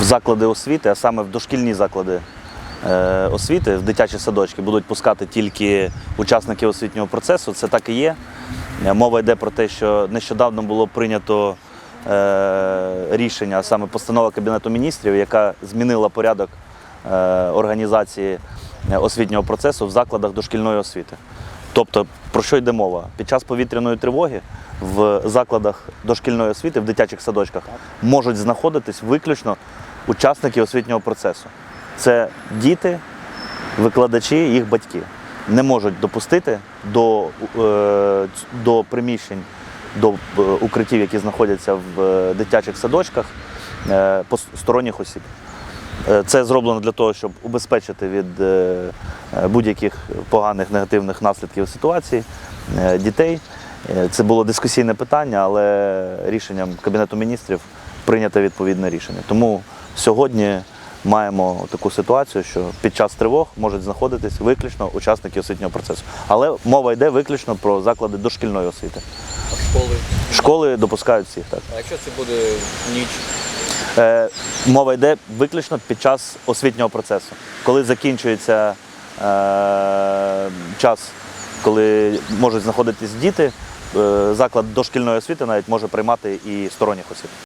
в заклади освіти, а саме в дошкільні заклади е, освіти, в дитячі садочки будуть пускати тільки учасники освітнього процесу. Це так і є. Е, Мова йде про те, що нещодавно було прийнято е, рішення, а саме постанова Кабінету міністрів, яка змінила порядок організації освітнього процесу в закладах дошкільної освіти. Тобто, про що йде мова? Під час повітряної тривоги в закладах дошкільної освіти, в дитячих садочках, можуть знаходитись виключно учасники освітнього процесу. Це діти, викладачі, їх батьки. Не можуть допустити до, е, до приміщень, до е, укриттів, які знаходяться в е, дитячих садочках, е, пос- сторонніх осіб. Це зроблено для того, щоб убезпечити від будь-яких поганих негативних наслідків ситуації е, дітей. Е, Це було дискусійне питання, але рішенням Кабінету міністрів прийнято відповідне рішення. Тому сьогодні маємо таку ситуацію, що під час тривог можуть знаходитись виключно учасники освітнього процесу. Але мова йде виключно про заклади дошкільної освіти. А школи. Школи допускають всіх так. А якщо це буде ніч? Е, мова йде виключно під час освітнього процесу. Коли закінчується е, час, коли можуть знаходитись діти, е, заклад дошкільної освіти навіть може приймати і сторонніх осіб.